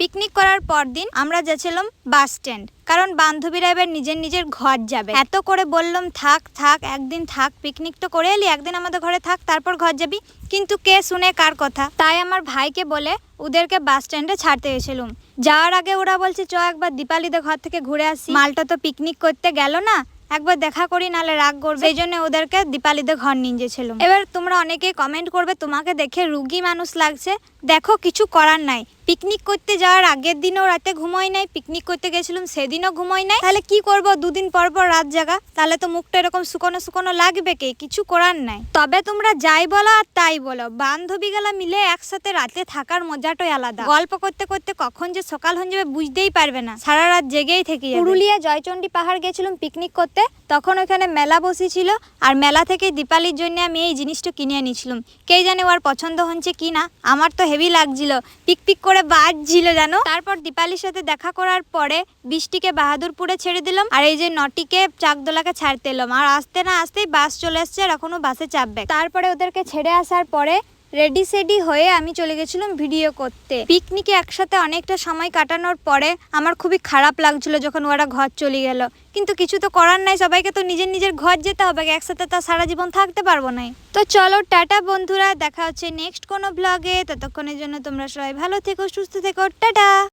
Picnic করার পর দিন আমরা যাচ্ছিলাম বাস স্ট্যান্ড। কারণ বান্ধবীরা এবার নিজের নিজের ঘর যাবে। এত করে বললাম, থাক থাক, একদিন থাক, পিকনিক তো করে এলি, একদিন আমাদের ঘরে থাক, তারপর ঘর যাবি। কিন্তু কে শুনে কার কথা? তাই আমার ভাইকে বলে ওদেরকে বাস স্ট্যান্ডে ছাড়তে গেছিলাম। যাওয়ার আগে ওরা বলছে, চ, একবার দীপালিদের ঘর থেকে ঘুরে আসি। মালটা তো পিকনিক করতে গেল না, একবার দেখা করি নালে রাগ করবে। সেই জন্য ওদেরকে দীপালিদের ঘর নিয়ে গেছিলাম। এবার তোমরা অনেকেই কমেন্ট করবে, তোমাকে দেখে রুগী মানুষ লাগছে। দেখো, কিছু করার নাই। পিকনিক করতে যাওয়ার আগের দিনও রাতে ঘুমোই নাই পিকনিক করতে গেছিলাম সেদিনও ঘুমোই নাই। তাহলে কি করব? দুদিন পর পর রাত জাগা। তাহলে তো মুখটা এরকম শুকনো শুকনো লাগবে কে? কিছু করার নাই। তবে তোমরা যাই বলো আর তাই বলো। বান্ধবী গেলা মিলে একসাথে রাতে থাকার মজাটাই আলাদা। গল্প করতে করতে কখন যে সকাল হয়ে যাবে বুঝতেই পারবে না। সারা রাত জেগেই থেকে। পুরুলিয়া জয়চণ্ডী পাহাড় গেছিলাম পিকনিক করতে। তখন ওখানে মেলা বসেছিল। আর মেলা থেকে দীপালির জন্য আমি এই জিনিসটা কিনে এনেছিলাম। কে জানে ওর পছন্দ হচ্ছে কি না আমার তো হেভি লাগছিল। পিক পিক করে বাজছিল জানো? তারপর দীপালির সাথে দেখা করার পরে বৃষ্টিকে বাহাদুরপুরে ছেড়ে দিলাম। আর এই যে নটিকে চাকদোলাকে ছাড়তে এলাম। আর আসতে না আসতেই বাস চলে আসছে আর এখনও বাসে চাপবে। তারপরে ওদেরকে ছেড়ে আসার পরে রেডি সেডি হয়ে আমি চলে গেছিলাম ভিডিও করতে। পিকনিকে একসাথে অনেকটা সময় কাটানোর পরে আমার খুবই খারাপ লাগছিল যখন ওরা ঘর চলে গেল। কিন্তু কিছু তো করার নাই, সবাইকে তো নিজের নিজের ঘর যেতে হবে, একসাথে তো সারা জীবন থাকতে পারব না। তো চলো, টাটা বন্ধুরা, দেখা হচ্ছে নেক্সট কোনো ব্লগে ততক্ষণের জন্য তোমরা সবাই ভালো থেকো, সুস্থ থেকো, টাটা!